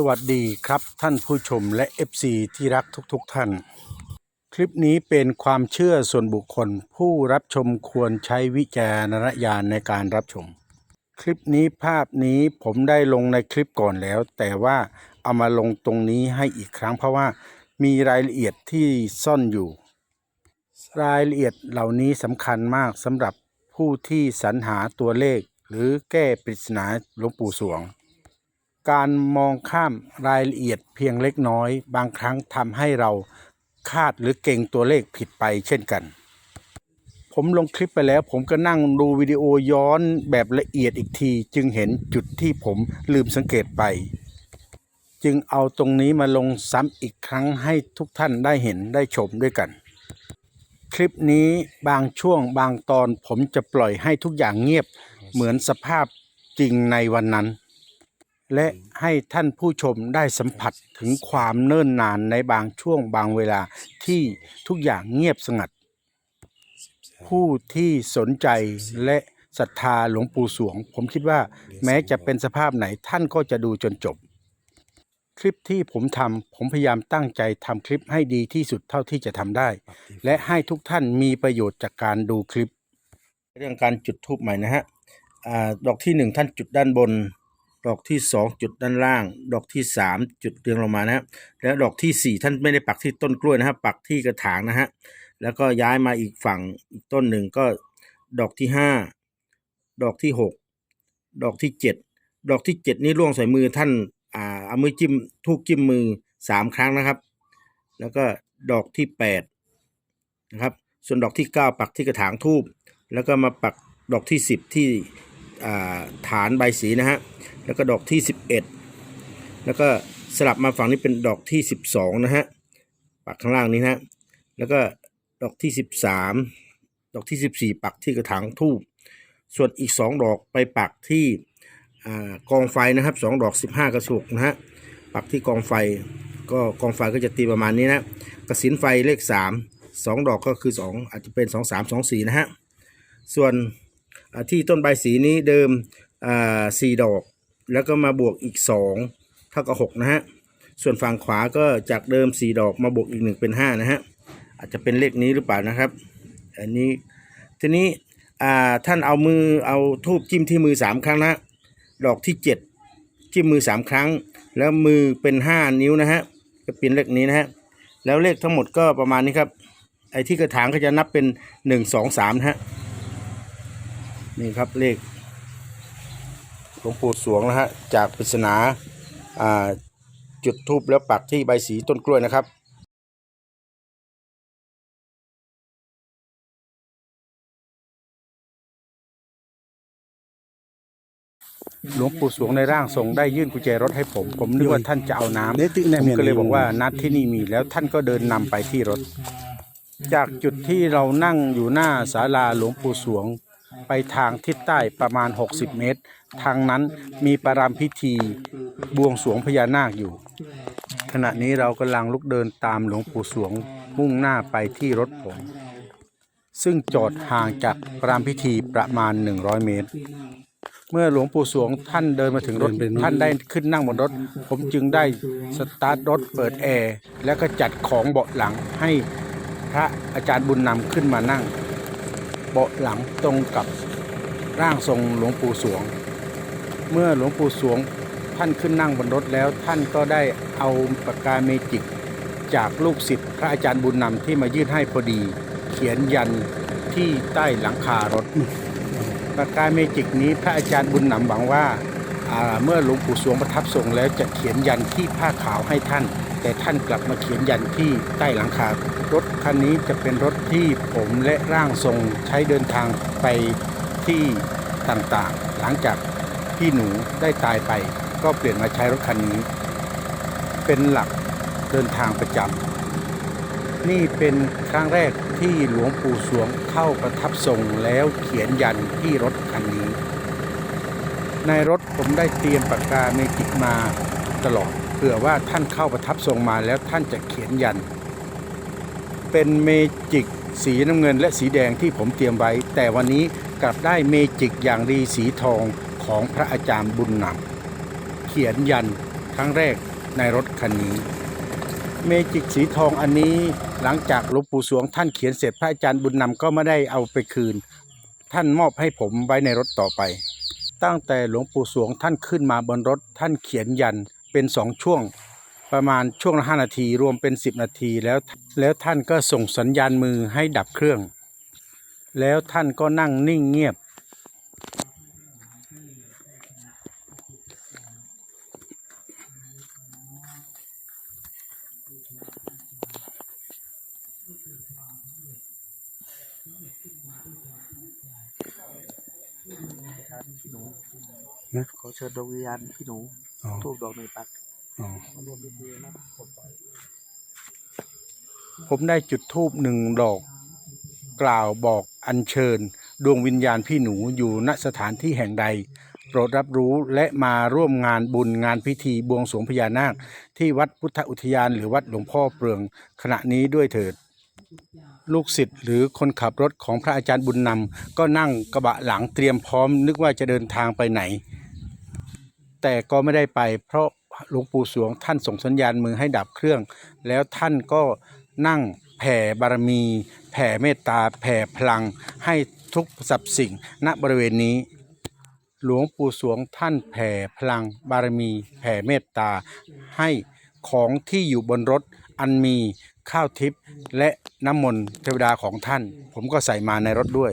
สวัสดีครับท่านผู้ชมและ FC ที่รักทุกๆทท่าน คลิปนี้เป็นความเชื่อส่วนบุคคล ผู้รับชมควรใช้วิจารณญาณในการรับชม คลิปนี้ภาพนี้ผมได้ลงในคลิปก่อนแล้ว แต่ว่าเอามาลงตรงนี้ให้อีกครั้งเพราะว่ามีรายละเอียดที่ซ่อนอยู่ รายละเอียดเหล่านี้สำคัญมากสำหรับผู้ที่สรรหาตัวเลข หรือแก้ปริศนาหลวงปู่สวง การมองข้ามรายละเอียดเพียงเล็กน้อย บางครั้งทำให้เราคาดหรือเก่งตัวเลขผิดไปเช่นกัน ผมลงคลิปไปแล้ว ผมก็นั่งดูวิดีโอย้อนแบบละเอียดอีกที จึงเห็นจุดที่ผมลืมสังเกตไป จึงเอาตรงนี้มาลงซ้ำอีกครั้งให้ทุกท่านได้เห็นได้ชมด้วยกัน คลิปนี้บางช่วงบางตอนผมจะปล่อยให้ทุกอย่างเงียบเหมือนสภาพจริงในวันนั้น และให้ท่านผู้ชมได้สัมผัสถึงความเนิ่นนานในบางช่วงบางเวลาที่ทุกอย่างเงียบสงัด ผู้ที่สนใจและศรัทธาหลวงปู่สวง ผมคิดว่าแม้จะเป็นสภาพไหนท่านก็จะดูจนจบ คลิปที่ผมทำผมพยายามตั้งใจทำคลิปให้ดีที่สุดเท่าที่จะทำได้ และให้ทุกท่านมีประโยชน์จากการดูคลิป เรื่องการจุดทูบใหม่นะฮะอาดอกที่หนึ่งท่านจุดด้านบน ดอกที่สองจุดด้านล่าง ดอกที่สามจุดเรียงลงมานะฮะแล้วดอกที่สี่ท่านไม่ได้ปักที่ต้นกล้วยนะฮะปักที่กระถางนะฮะแล้วก็ย้ายมาอีกฝั่งอีกต้นหนึ่งก็ดอกที่ห้าดอกที่หกดอกที่เจ็ดดอกที่เจ็ดนี่ล่วงใส่มือท่านอ่าเอามือจิ้มทูกจิ้มมือสามครั้งนะครับ แล้วก็ดอกที่แปดนะครับส่วนดอกที่เก้าปักที่กระถางทูบแล้วก็มาปักดอกที่สิบที่ ฐานใบสีนะฮะ แล้วก็ดอกที่ 11 แล้วก็สลับมาฝั่งนี้เป็นดอกที่ 12 นะฮะปักข้างล่างนี้นะ แล้วก็ดอกที่ 13 ดอกที่ 14 ปักที่กระถางทูบส่วนอีก 2 ดอกไปปักที่กองไฟนะครับ 2 ดอก 15 กระสุกนะฮะปักที่กองไฟก็กองไฟก็จะตีประมาณนี้นะกระสินไฟเลข 3 2 ดอกก็คือ 2 อาจจะเป็น 2 3 2 4 นะฮะส่วน ที่ต้นใบสีนี้เดิมสี่ดอก แล้วก็มาบวกอีกสองเท่ากับหกนะฮะส่วนฝั่งขวาก็จากเดิมสี่ดอกมาบวกอีกหนึ่งเป็นห้านะฮะอาจจะเป็นเลขนี้หรือเปล่านะครับ อันนี้ทีนี้ท่านเอามือเอาทูบจิ้มที่มือสามครั้งนะดอกที่เจ็ดจิ้มมือสามครั้ง แล้วมือเป็นห้านิ้วนะฮะก็เป็นเลขนี้นะฮะแล้วเลขทั้งหมดก็ประมาณนี้ครับไอ้ที่กระถางก็จะนับเป็นหนึ่งสองสามนะฮะ นี่ครับเลขหลวงปู่สวงนะฮะจากปริศนาอ่าจุดทูบแล้วปักที่ใบสีต้นกล้วยนะครับหลวงปู่สวงในร่างทรงได้ยื่นกุญแจรถให้ผม ผมนึกว่าท่านจะเอาน้ำผมก็เลยบอกว่านัดที่นี่มีแล้วท่านก็เดินนำไปที่รถ จากจุดที่เรานั่งอยู่หน้าศาลาหลวงปู่สวง ไปทางทิศใต้ประมาณ 60 เมตร ทางนั้นมีประรามพิธีบวงสรวงพญานาคอยู่ ขณะนี้เรากำลังลุกเดินตามหลวงปู่สวงมุ่งหน้าไปที่รถผม ซึ่งจอดห่างจากประรามพิธีประมาณ 100 เมตร เมื่อหลวงปู่สวงท่านเดินมาถึงรถท่านได้ขึ้นนั่งบนรถ ผมจึงได้สตาร์ทรถเปิดแอร์แล้วก็จัดของเบาะหลังให้พระอาจารย์บุญนำขึ้นมานั่ง เบาะหลังตรงกับร่างทรงหลวงปู่สวง เมื่อหลวงปู่สวงท่านขึ้นนั่งบนรถแล้วท่านก็ได้เอาปากกาเมจิก จากลูกศิษย์พระอาจารย์บุญนำที่มายื่นให้พอดี เขียนยันที่ใต้หลังคารถปากกาเมจิกนี้พระอาจารย์บุญนำหวังว่าอ่าเมื่อหลวงปู่สวงประทับทรงแล้วจะเขียนยันที่ผ้าขาวให้ท่าน แต่ท่านกลับมาเขียนยันที่ใต้หลังคารถคันนี้จะเป็นรถที่ผมและร่างทรงใช้เดินทางไปที่ต่างๆ หลังจากพี่หนูได้ตายไป ก็เปลี่ยนมาใช้รถคันนี้ เป็นหลักเดินทางประจำนี่เป็นครั้งแรกที่หลวงปู่สวงเข้าประทับทรงแล้วเขียนยันที่รถคันนี้ ในรถผมได้เตรียมปากกาเมจิกมาตลอด เผื่อว่าท่านเข้าประทับทรงมาแล้วท่านจะเขียนยัน เป็นเมจิกสีน้ำเงินและสีแดงที่ผมเตรียมไว้ แต่วันนี้กลับได้เมจิกอย่างดีสีทองของพระอาจารย์บุญนำเขียนยันครั้งแรกในรถคันนี้ เมจิกสีทองอันนี้หลังจากหลวงปู่สวงท่านเขียนเสร็จพระอาจารย์บุญนำก็ไม่ได้เอาไปคืน ท่านมอบให้ผมไว้ในรถต่อไป ตั้งแต่หลวงปู่สวงท่านขึ้นมาบนรถท่านเขียนยัน เป็นสองช่วงประมาณช่วงละห้านาทีรวมเป็น 10 นาทีแล้วแล้วท่านก็ส่งสัญญาณมือให้ดับเครื่อง แล้วท่านก็นั่งนิ่งเงียบ ญดวงวิญญาณพี่หนูอ๋อทูบดอกหนึ่งปักอ๋อมาร่วมพิธีนะผมไปผมได้จุดธูปหนึ่งดอก กล่าวบอกอัญเชิญ ดวงวิญญาณพี่หนูอยู่ณสถานที่แห่งใด โปรดรับรู้และมาร่วมงานบุญงานพิธีบวงสรวงพญานาค ที่วัดพุทธอุทยานหรือวัดหลวงพ่อเปลืองขณะนี้ด้วยเถิด ลูกศิษย์หรือคนขับรถของพระอาจารย์บุญนำก็นั่งกระบะหลังเตรียมพร้อมนึกว่าจะเดินทางไปไหน แต่ก็ไม่ได้ไป เพราะหลวงปู่สวงท่านส่งสัญญาณมือให้ดับเครื่อง แล้วท่านก็นั่งแผ่บารมี แผ่เมตตา แผ่พลัง ให้ทุกสรรพสิ่ง ณบริเวณนี้ หลวงปู่สวงท่านแผ่พลังบารมี แผ่เมตตา ให้ของที่อยู่บนรถอันมีข้าวทิพย์และน้ำมนต์เทวดาของท่าน ผมก็ใส่มาในรถด้วย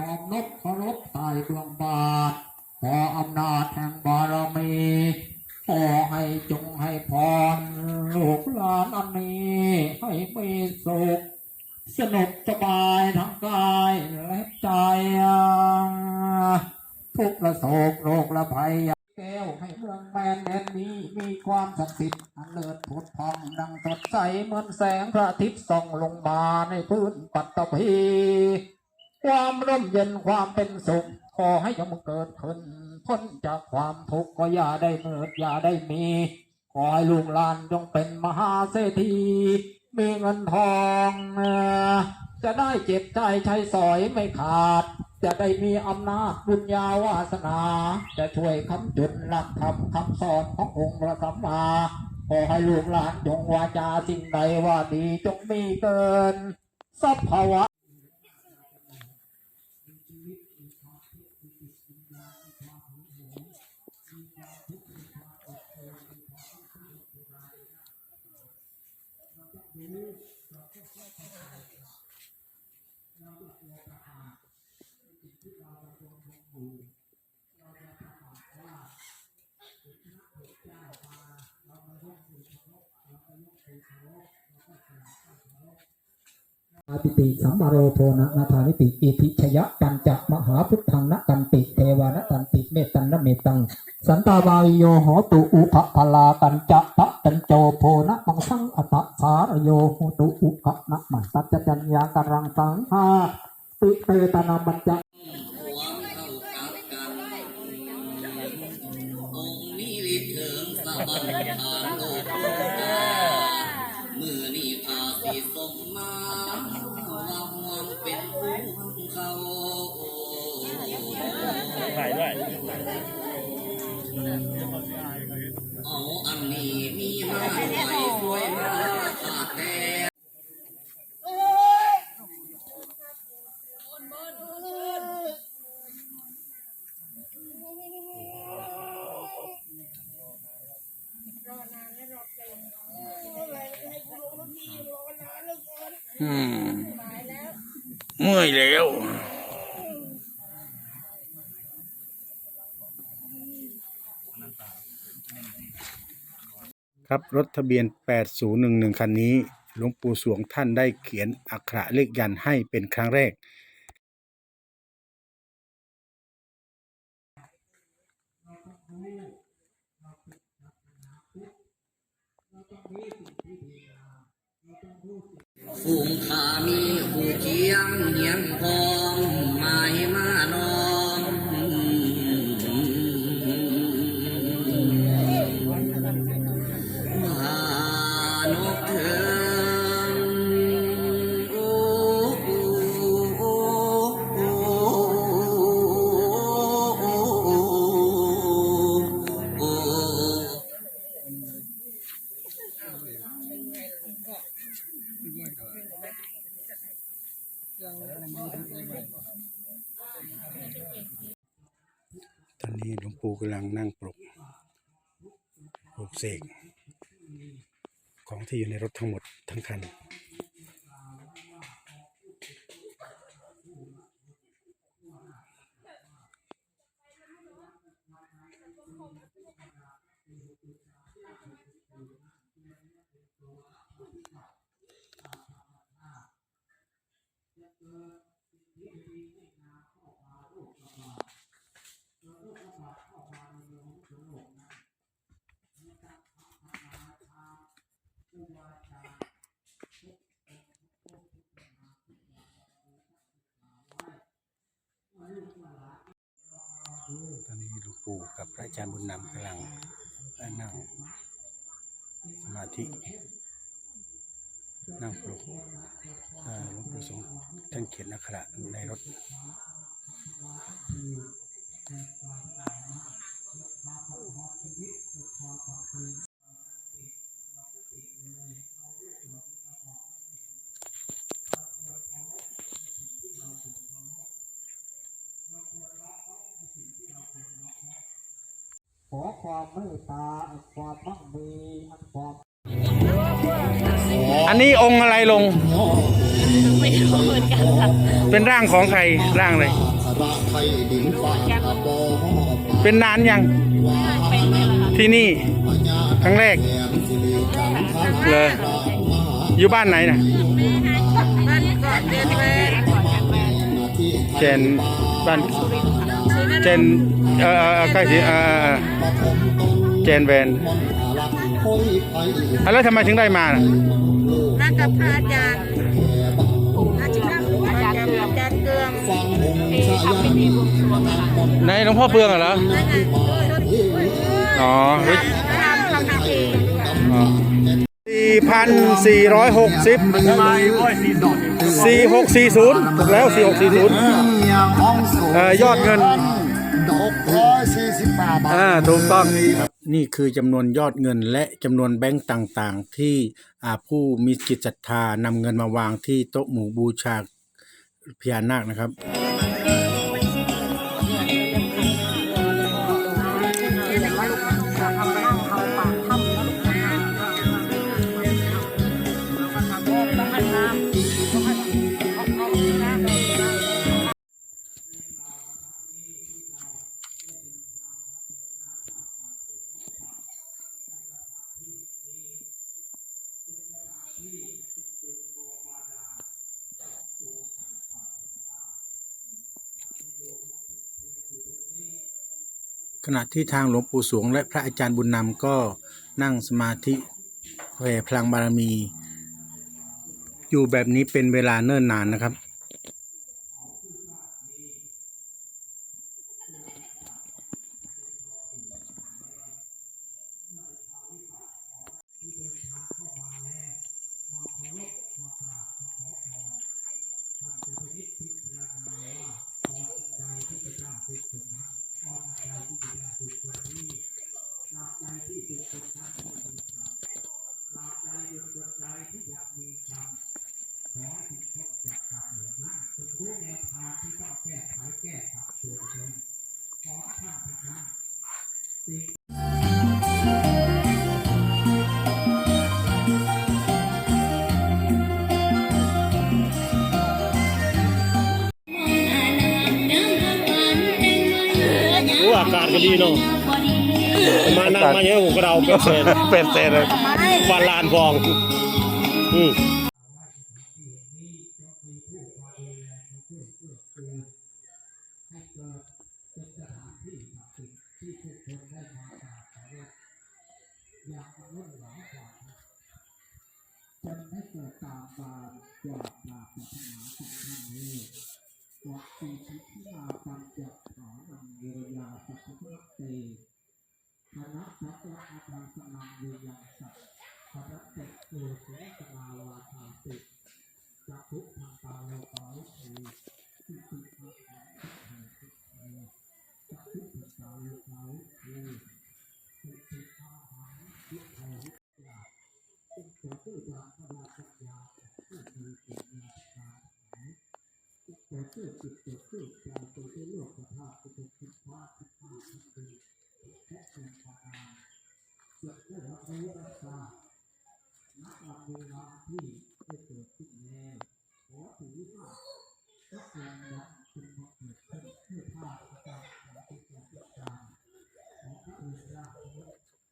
น้อมนบเคารพใต้ดวงบาท ขออำนาจแห่งบารมี ขอให้จงให้พรลูกหลานอันนี้ ให้มีสุข สนุกสบายทั้งกายและใจทุกข์ละโศกโรคละภัยแก้วให้เมืองแมนแดนนี้มีความศักดิ์สิทธิ์อันเลิศผุดพองดังสดใสเหมือนแสงพระอาทิตย์ส่องลงมาในพื้นปัตตภี ความร่มเย็นความเป็นสุขขอให้จงเกิดขึ้นพ้นจากความทุกข์ก็อย่าได้เมิดอย่าได้มีขอให้ลูกหลานจงเป็นมหาเศรษฐีมีเงินทองจะได้เจ็บใจใช้สอยไม่ขาด จะได้มีอำนาจบุญญาวาสนา จะช่วยคำจุนหลักธรรมคำสอนขององค์พระสัมมาขอให้ลูกหลานจงวาจาสิ่งใดว่าดีจงมีเกิน สัพพวะ อาติติสัมมาโรโทนะนาธานิติอิทิชยะปัญจมหาพุทธังนะกันติเทวานกันติเมตันนะเมตัง สันตาวายโยโหตุอุปพลากันจะตะจันโจโพนะมังสังอัตสารโยโหตุอุปนะมัตัจจัญญาการังสังหา ติเตตนามัญจะองค์นี้ลิเถิงสะบันทากมือนี่พาสีสมมาว่าห่วงเป็นผู้เขาถ่ายด้วย อืมเมื่อยแล้วครับรถทะเบียน 8011 คันนี้หลวงปู่สวงท่านได้เขียนอักขระเลขยันให้เป็นครั้งแรก ฝูงขามีหูเจียงเหียงพอ ตอนนี้หลวงปู่กำลังนั่งปลุกปลุกเสกของที่อยู่ในรถทั้งหมดทั้งคัน ปู่กับพระอาจารย์บุญนำกำลังนั่งสมาธิ นั่งปลุกหลวงปู่สงฆ์ท่านเขียนอักขระในรถ ขอความเมตตาความมั่งมีอันความอันนี้องค์อะไรลงเป็นร่างของใครร่างเลยเป็นนานยังที่นี่ครั้งแรกเลยอยู่บ้านไหนนะเจนบ้านเจนเออ เออเออใกล้สิเออเออเออเจนแวนอะแล้วทำไมถึงได้มาน่ะนั่งกับพระอาจารย์อาจารย์อาจารย์เกืองอาจารย์เกืองที่ทำพิธีบวงสรวงนะคะในหลวงพ่อเฟืองเหรอนั่นไงอ๋อทำทำพิธีสี่พันสี่ร้อยหกสิบสี่หกสี่ศูนย์ถูกแล้วสี่หกสี่ศูนย์เอ่อยอดเงินดอกร้อยสี่สิ บบาทอ่าถูกต้องนี่คือจำนวนยอดเงินและจำนวนแบงก์ต่างๆ ที่อาผู้มีจิตศรัทธานำเงินมาวางที่โต๊ะหมู่บูชาพญานาคนะครับ ขณะที่ทางหลวงปู่สวงและพระอาจารย์บุญนำก็นั่งสมาธิแผ่พลังบารมี อยู่แบบนี้เป็นเวลาเนิ่นนานนะครับ จิตตรงนั้นก็มีธรรมตราบใดดวงใจที่ยังมีธรรมขอจิตพ้นจากการเหลือหน้าจนรู้แนวทางที่ต้องแก้ไขแก้ปรับตัวเองขอท่านทั้งนั้นสิ่งอากาศก็ดีเนาะ มานั่งมาเยอะผมก็เราเป็นแสนเป็นเซนเลยวันลานฟอง อืม จิตตัวผู้ใจตัวผู้โลกธาตุตัวผู้คิดว่าคิดว่าคิดดีแค่เป็นภาวนาจะได้รับรู้รับทราบนักวันเวลาที่ได้เกิดขึ้นแล้วขอถือว่าทุกอย่างนั้นเป็นมาเกิดขึ้นเพื่อภาพอาการของทุกอย่างทุกอย่างขอพระองค์ราช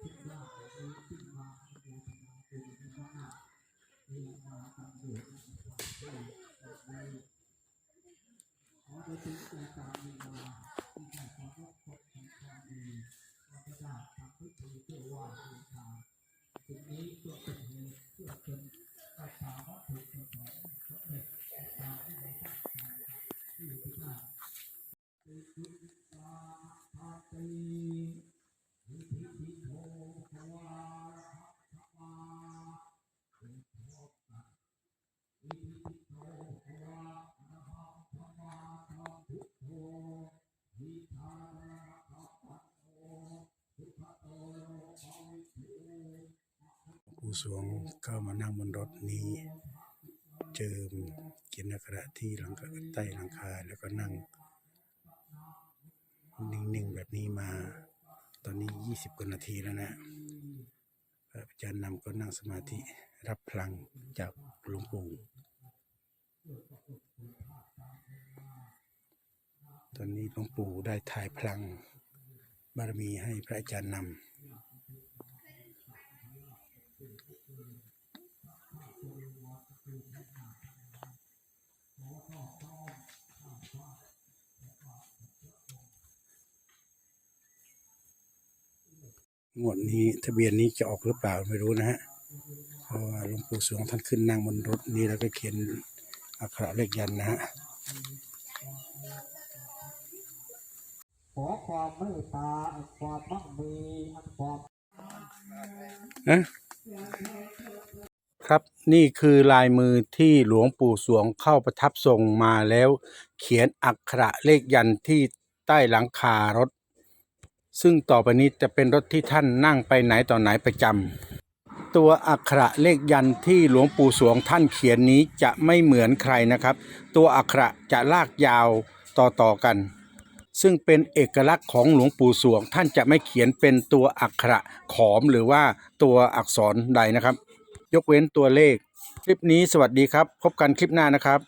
ทุกอย่างนี้ขึ้นมาโดยธรรมเป็นธรรมะมีมาทำอยู่ในความเชื่อใน ขอได้ถึงแต่การมีมาที่ได้ขอรับผลของคามดีขอได้ทำพิธีเพื่อว่าบูชาสิ่งนี้เพื่อเป็นเหตุเพื่อเป็นประชาวัตถุประสงค์สำเร็จตามที่ได้ตั้งใจที่ที่ได้ติจิตาภาติวิธิพิโทภวาภวาเป็นโทสัตวิธิพิโทภวานะหังภวาธรรมพุทโธวิชาระขับปัตโตสุขโตโลภวิทู ผู้สวงก็มานั่งบนรถนี้เจิมกินอักระที่หลังคาใต้หลังคาแล้วก็นั่ง นิ่งๆแบบนี้มา ตอนนี้20กว่านาทีแล้วนะพระอาจารย์นำก็นั่งสมาธิรับพลังจากหลวงปู่ตอนนี้หลวงปู่ได้ถ่ายพลังบารมีให้พระอาจารย์นำ งวดนี้ทะเบียนนี้จะออกหรือเปล่าไม่รู้นะฮะเพราะว่าหลวงปู่สวงท่านขึ้นนั่งบนรถนี้แล้วก็เขียนอักขระเลขยันต์นะฮะขอความเมตตาอันความมั่งมีอันความครับนี่คือลายมือที่หลวงปู่สวงเข้าประทับทรงมาแล้ว เขียนอักขระเลขยันต์ที่ใต้หลังคารถ ซึ่งต่อไปนี้จะเป็นรถที่ท่านนั่งไปไหนต่อไหนประจำตัวอักขระเลขยันที่หลวงปู่สวงท่านเขียนนี้จะไม่เหมือนใครนะครับ ตัวอักขระจะลากยาวต่อๆกัน ซึ่งเป็นเอกลักษณ์ของหลวงปู่สวง ท่านจะไม่เขียนเป็นตัวอักขระขอมหรือว่าตัวอักษรใดนะครับ ยกเว้นตัวเลข คลิปนี้สวัสดีครับ พบกันคลิปหน้านะครับ